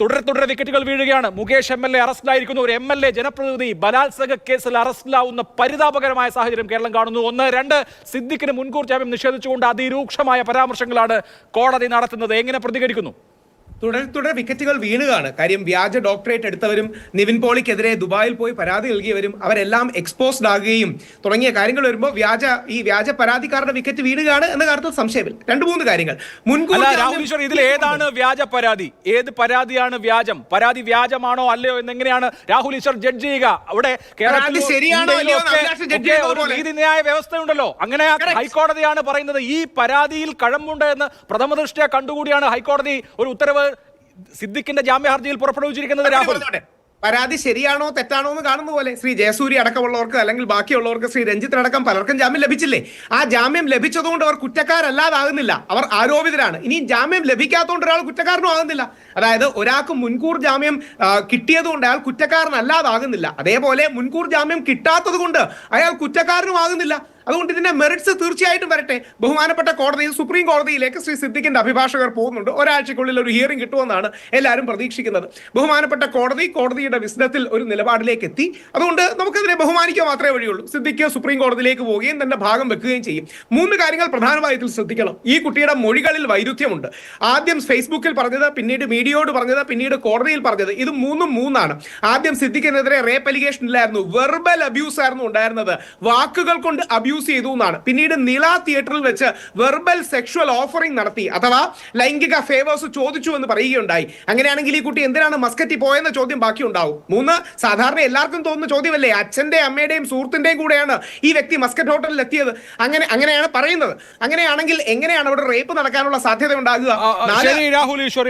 തുടരെ തുടരെ വിക്കറ്റുകൾ വീഴുകയാണ്. മുകേഷ് എം എൽ എ അറസ്റ്റിലായിരിക്കുന്നു. ഒരു എം എൽ എ ജനപ്രതിനിധി ബലാത്സംഗ കേസിൽ അറസ്റ്റിലാവുന്ന പരിതാപകരമായ സാഹചര്യം കേരളം കാണുന്നു. ഒന്ന് രണ്ട് സിദ്ദിഖിന് മുൻകൂർ ജാമ്യം നിഷേധിച്ചുകൊണ്ട് അതിരൂക്ഷമായ പരാമർശങ്ങളാണ് കോടതി നടത്തുന്നത്. എങ്ങനെ പ്രതികരിക്കുന്നു? തുടർ തുടരെ വിക്കറ്റുകൾ വീണുകയാണ് കാര്യം വ്യാജ ഡോക്ടറേറ്റ് എടുത്തവരും നിവിൻ പോളിക്കെതിരെ ദുബായിൽ പോയി പരാതി നൽകിയവരും അവരെല്ലാം എക്സ്പോസ്ഡ് ആകുകയും തുടങ്ങിയ കാര്യങ്ങൾ വരുമ്പോൾ വ്യാജ ഈ വ്യാജ പരാതിക്കാരുടെ വിക്കറ്റ് വീണുകയാണ് എന്ന കാര്യത്തിൽ സംശയമില്ല. രണ്ടു മൂന്ന് കാര്യങ്ങൾ. മുൻകൂർ ഇതിൽ ഏതാണ് വ്യാജ പരാതി? ഏത് പരാതിയാണ് വ്യാജം? പരാതി വ്യാജമാണോ അല്ലയോ എന്നെങ്ങനെയാണ് രാഹുൽ ഈശ്വർ ജഡ്ജ് ചെയ്യുക? അവിടെ. നീതിന്യായ വ്യവസ്ഥയുണ്ടല്ലോ. അങ്ങനെ ഹൈക്കോടതിയാണ് പറയുന്നത്. ഈ പരാതിയിൽ കഴമ്പുണ്ട് എന്ന് പ്രഥമ ദൃഷ്ടിയ കണ്ടുകൂടിയാണ് ഹൈക്കോടതി ഒരു ഉത്തരവ് സിദ്ദിഖിന്റെ ജാമ്യ ഹർജിയിൽ പുറപ്പെടുവിച്ചിരിക്കുന്നത് രാഹുൽ. പരാതി ശരിയാണോ തെറ്റാണോ എന്ന് കാണുന്ന പോലെ ശ്രീ ജയസൂരി അടക്കമുള്ളവർക്ക് അല്ലെങ്കിൽ ബാക്കിയുള്ളവർക്ക് ശ്രീ രഞ്ജിത്തിനടക്കം പലർക്കും ജാമ്യം ലഭിച്ചില്ലേ? ആ ജാമ്യം ലഭിച്ചതുകൊണ്ട് അവർ കുറ്റക്കാരല്ലാതാകുന്നില്ല. അവർ ആരോപിതരാണ്. ഇനി ജാമ്യം ലഭിക്കാത്തതുകൊണ്ട് ഒരാൾ കുറ്റക്കാരനും ആകുന്നില്ല. അതായത് ഒരാൾക്ക് മുൻകൂർ ജാമ്യം കിട്ടിയതുകൊണ്ട് അയാൾ കുറ്റക്കാരനല്ലാതാകുന്നില്ല. അതേപോലെ മുൻകൂർ ജാമ്യം കിട്ടാത്തത് കൊണ്ട് അയാൾ കുറ്റക്കാരനും ആകുന്നില്ല. അതുകൊണ്ട് ഇതിന്റെ മെറിറ്റ്സ് തീർച്ചയായിട്ടും വരട്ടെ. ബഹുമാനപ്പെട്ട കോടതിയിൽ സുപ്രീം കോടതിയിലേക്ക് ശ്രീ സിദ്ദിഖിന്റെ അഭിഭാഷകർ പോകുന്നുണ്ട്. ഒരാഴ്ചക്കുള്ളിൽ ഒരു ഹിയറിംഗ് കിട്ടുമെന്നാണ് എല്ലാവരും പ്രതീക്ഷിക്കുന്നത്. ബഹുമാനപ്പെട്ട കോടതി കോടതിയുടെ വിസ്തത്തിൽ ഒരു നിലപാടിലേക്ക് എത്തി. അതുകൊണ്ട് നമുക്കതിനെ ബഹുമാനിക്കുക മാത്രമേ വഴിയുള്ളൂ. സിദ്ദിഖ് സുപ്രീം കോടതിയിലേക്ക് പോവുകയും തന്നെ ഭാഗം വെക്കുകയും ചെയ്യും. മൂന്ന് കാര്യങ്ങൾ പ്രധാനമായി ഇതിൽ ശ്രദ്ധിക്കണം. ഈ കുട്ടിയുടെ മൊഴികളിൽ വൈരുദ്ധ്യമുണ്ട്. ആദ്യം ഫേസ്ബുക്കിൽ പറഞ്ഞത് പിന്നീട് മീഡിയയോട് പറഞ്ഞത് പിന്നീട് കോടതിയിൽ പറഞ്ഞത്. ഇത് മൂന്നും മൂന്നാണ്. ആദ്യം സിദ്ദിഖിനെതിരെ റേപ്പ് അലിഗേഷൻ ഇല്ലായിരുന്നു വെർബൽ അബ്യൂസ് ആയിരുന്നു ഉണ്ടായിരുന്നത്. വാക്കുകൾ കൊണ്ട് അബ്യൂസ് ചെയ്തു എന്നാണ്. പിന്നീട് നില തിയേറ്ററിൽ വെച്ച് വെർബൽ സെക്ഷൽ ഓഫറിംഗ് നടത്തി അഥവാ ലൈംഗിക ഫേവേഴ്സ് ചോദിച്ചു എന്ന് പറയുകയുണ്ടായി. അങ്ങനെയാണെങ്കിൽ ഈ കുട്ടി എന്തിനാണ് മസ്കറ്റി പോയെന്ന ചോദ്യം ബാക്കി ഉണ്ടാവും മൂന്ന് സാധാരണ എല്ലാവർക്കും തോന്നുന്ന ചോദ്യമല്ലേ? അച്ഛന്റെ അമ്മയുടെയും സുഹൃത്തിന്റെയും കൂടെയാണ് ഈ വ്യക്തി മസ്കറ്റ് ഹോട്ടലിൽ എത്തിയത്. അങ്ങനെ അങ്ങനെയാണ് പറയുന്നത്. അങ്ങനെയാണെങ്കിൽ എങ്ങനെയാണ് അവിടെ റേപ്പ് നടക്കാനുള്ള സാധ്യത ഉണ്ടാകുക? രാഹുൽ ഈശ്വർ